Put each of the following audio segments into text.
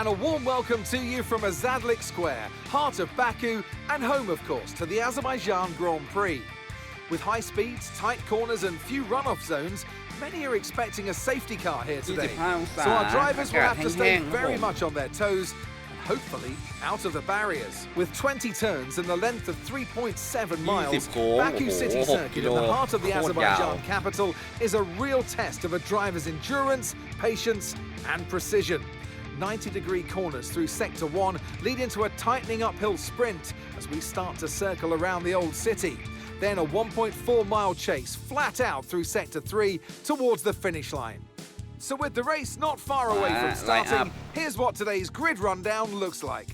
and a warm welcome to you from Azadlik Square, heart of Baku, and home, of course, to the Azerbaijan Grand Prix. With high speeds, tight corners, and few runoff zones, many are expecting a safety car here today. So our drivers will have to stay very much on their toes hopefully out of the barriers. With 20 turns and the length of 3.7 miles, Baku City Circuit in the heart of the Azerbaijan capital is a real test of a driver's endurance, patience and precision. 90 degree corners through sector one lead into a tightening uphill sprint as we start to circle around the old city. Then a 1.4 mile chase flat out through sector three towards the finish line. So with the race not far away uh, from starting, here's what today's grid rundown looks like.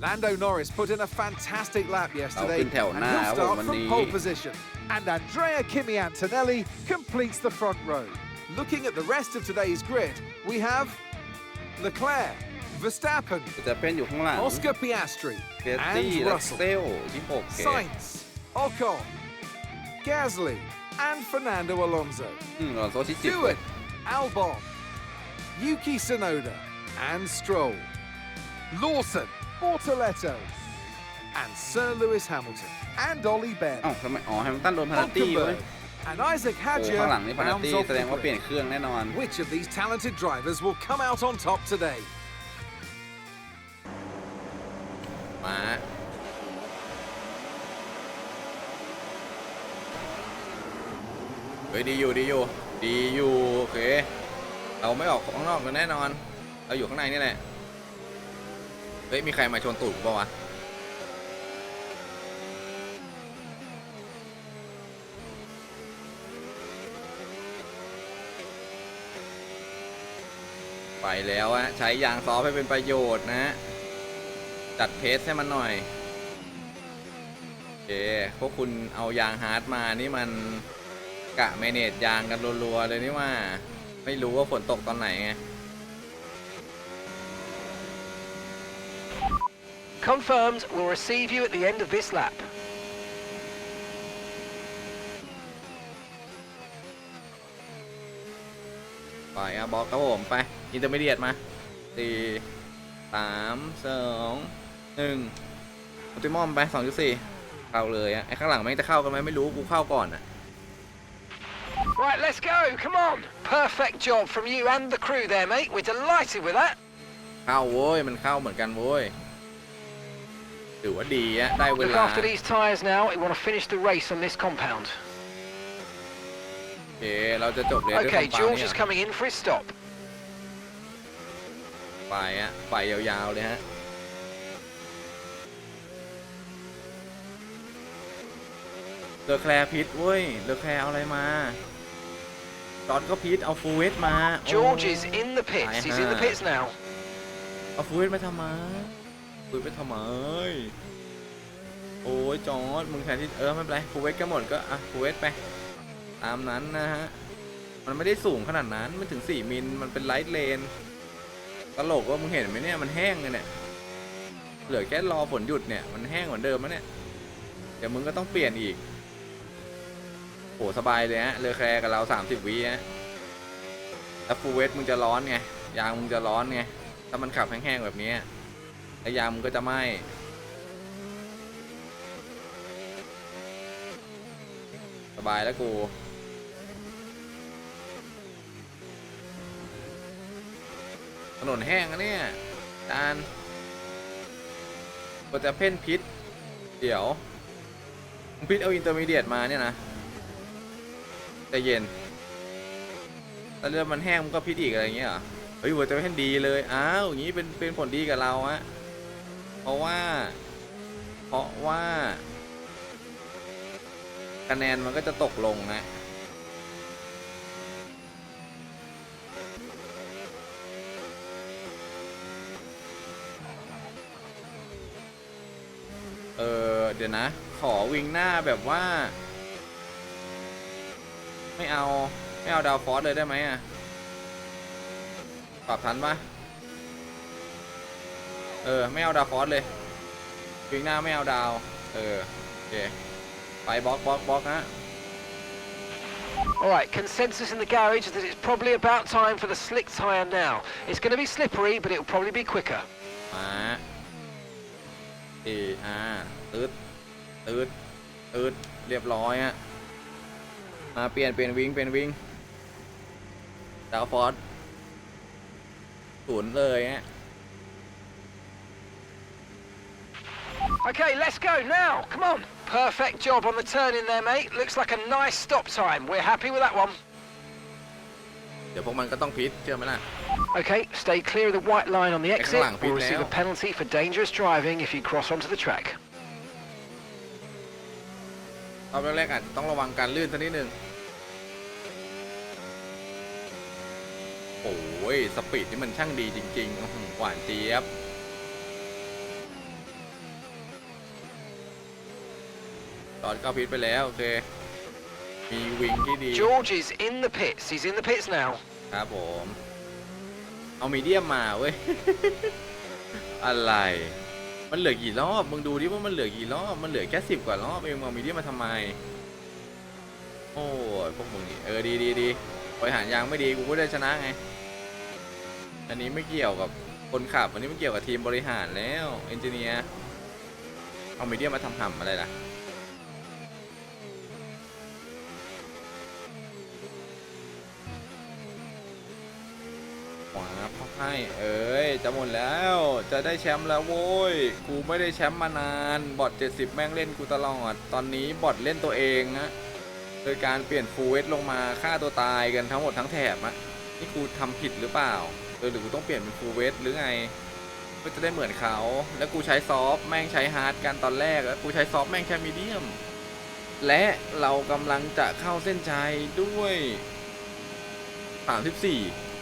Lando Norris put in a fantastic lap yesterday, and he'll start from pole position. And Andrea Kimi Antonelli completes the front row. Looking at the rest of today's grid, we have Leclerc, Verstappen, จะเป็นอยู่ข้างหลัง Oscar Piastri, เฟสตี้ and รัส Russell, เซลที่หกเก Sainz, Ocon, Gasly, and Fernando Alonso. อืมหลอนโซที่สิบเลย Stewart, Albon, Yuki Tsunoda, and Stroll, Lawson, Bortoletto, and Sir Lewis Hamilton, and Ollie Ben, เอ้าทำไมอ๋อแฮมิลตันโดนพานาตี้เว้ย Hulkenberg, and Isaac โอ้ข้างหลัง Hadjar นี่พานา rounds ตี้ off แสดง the ว่าเปลี่ยน grid. เครื่องแน่นอน Which of these talented drivers will come out on top today? มาเฮ้ยดีอยู่ดีอยู่ดีอยู่โอเคเราไม่ออกข้างนอกกันแน่นอน เราอยู่ข้างในนี่แหละ เฮ้ย มีใครมาชนตูดกูเปล่าวะ ไปแล้วอะใช้ยางซอฟให้เป็นประโยชน์นะ จัดเพสให้มันหน่อยโอเคพวกคุณเอายางฮาร์ดมานี่มันกะเมเนจยางกันรัวๆเลยนี่ว่า ไม่รู้ว่าฝนตกตอนไหนไง Confirmed, we'll receive you at the end of this lap. ไปอะบอกครับผมไปอินเตอร์มีเดียตมาสี่สามสองหนึ่งอัลติมอมไปสองจุดสี่เข้าเลยอะไอ้ข้างหลังแม่งจะเข้ากันไหมไม่รู้กูเข้าก่อนอะ Right, let's go. Come on. Perfect job from you and the crew there, mate. We're delighted with that. เข้าโว้ยมันเข้าเหมือนกันโว้ยถือว่าดีอะได้เว Look ลา after these tyres now. We want to finish the race on this compound. โอเคเราจะจบเลยด้วย Okay, ความปัง George เนี่ย is coming in for his stop. ไปอะไปยาวๆเลยฮะ เลอแคลร์พิษเว้ย เลอแคลร์เอาอะไรมาจอร์ดก็พิษเอาฟูเวสมาโอ้ George is in the pits. He's in the pits now. เอาฟูเวสมาทำไมฟูเวสไปทำไม โอ้ยจอร์ดมึงแทนที่เออไม่เป็นไรฟูเวสก็หมดก็อะฟูเวสไป ตามนั้นนะฮะ มันไม่ได้สูงขนาดนั้นไม่ถึง 4 มิล มันเป็นไลท์เลนตลกว่ามึงเห็นไหมเนี่ย มันแห้งเลยเนี่ย เหลือแค่รอฝนหยุดเนี่ย มันแห้งเหมือนเดิมแล้เนี่ย เดี๋ยวมึงก็ต้องเปลี่ยนอีก โหสบายเลยฮะ เลอแคร์กับเรา 30วิฮะแล้วฟูเวสมึงจะร้อนไง ยางมึงจะร้อนไง ถ้ามันขับแห้งๆแบบนี้แล้วยางมึงก็จะไหม้สบายแล้วกู นนแห้งอะเนี่ยจานก็จะเพ่นพิษ เดี๋ยวมึงพิษเอาอินเตอร์มีเดียตมาเนี่ยนะใจเย็นแต่เรื่องมันแห้งมันก็พิษอีกอะไรเงี้ยเหรอเฮ้ยเวอร์จะเพ่นดีเลย อ้าวอย่างงี้เป็นเป็นผลดีกับเราอะเพราะว่า เพราะว่า คะแนนมันก็จะตกลงนะ เออเดี๋ยวนะ ขอวิงหน้าแบบว่า ไม่เอา ไม่เอาดาวฟอสเลยได้ไหมอะ ปรับทันปะเออ ไม่เอาดาวฟอสเลย วิงหน้าไม่เอาดาว เออ โอเค ไปบล็อกบล็อกบล็อกนะ All right, consensus in the garage is that it's probably about time for the slick tyre now. It's going to be slippery, but it'll probably be quicker. มา เออาตืดตืดตืดเรียบร้อยฮะมาเปลี่ยนเปลี่ยนวิ่งเปลี่ยนวิ่งดาวฟอร์ดศูนย์เลยฮะ Okay, let's go now. Come on. Perfect job on the turn in there, mate. Looks like a nice stop time. We're happy with that one. เดี๋ยวพวกมันก็ต้องพิษเชื่อไหมล่ะ Okay, stay clear of the white line on the Hey, exit. come on, We'll Pete, receive a now. penalty for dangerous driving if you cross onto the track. รอบแรกๆอาจจะต้องระวังการลื่นสักนิดหนึ่งโอ้ย สปีดที่มันช่างดีจริงๆอื้อหือหวานเจี๊ยบ ตอนเข้าพิษไปแล้ว โอเค มีวิงที่ดี George is in the pits. He's in the pits now. ครับผม เอามีเดียมมาเว้ย อะไร มันเหลือกี่รอบ มึงดูดิว่ามันเหลือกี่รอบ มันเหลือแค่สิบกว่ารอบเองมึงเอามีเดียมมาทำไม โอ้ยพวกมึงนี่ เออดีดีดีบริหารยางไม่ดีกูก็ได้ชนะไง อันนี้ไม่เกี่ยวกับคนขับ อันนี้ไม่เกี่ยวกับทีมบริหารแล้วเอนจิเนียร์ เอามีเดียมมาทำหำอะไรล่ะ ขวาพักให้เอ้ยจะหมดแล้ว จะได้แชมป์แล้วโว้ยกูไม่ได้แชมป์มานานบอท70 แม่งเล่นกูตลอด ตอนนี้บอทเล่นตัวเองนะโดยการเปลี่ยนฟูเวทลงมาฆ่าตัวตายกันทั้งหมดทั้งแถบอะนี่กูทำผิดหรือเปล่าเออหรือกูต้องเปลี่ยนเป็นฟูเวทหรือไงเพื่อจะได้เหมือนเขา แล้วกูใช้ซอฟแม่งใช้ฮาร์ดกันตอนแรกแล้วกูใช้ซอฟแม่งแค่มีเดียม และเรากำลังจะเข้าเส้นชัยด้วย 34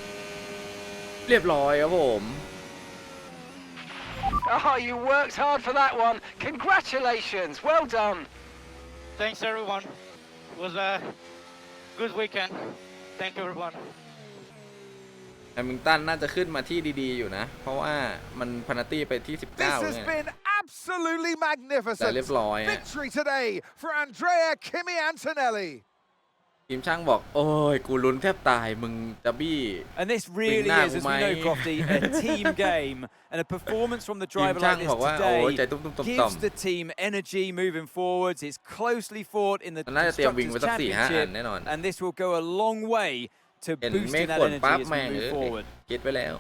เรียบร้อยครับผม Oh, you worked hard for that one. Congratulations. Well done. Thanks everyone. It was a good weekend. Thank you everyone. แฮมิงตันน่าจะขึ้นมาที่ดีๆ อยู่นะ เพราะว่ามันพานาตี้ไปที่ This 19 has เนี่ย been absolutely แต่ magnificent. เรียบร้อยอะ Victory today for Andrea Kimi Antonelli. ทีมช่างบอก โอ้ย กูลุ้นแทบตายมึงจะบี้ And this really Big is, as we Nat, know, mate. Crofty, a team game. And a performance from the ทีม driver ช่าง like บอก this ว่าโอ้ยใจ today ตุ้มๆต่อม gives the team energy moving forwards. It's closely fought in the ๆน่าจะเตรียมวิ่งไว้ Constructors' สักสี่ห้าอัน Championship. แน่นอน And this will go a long way to เห็น boosting เมฆ that ฝน energy ปั๊บ as แม่ง we เอ move อ forward. คิดไปแล้ว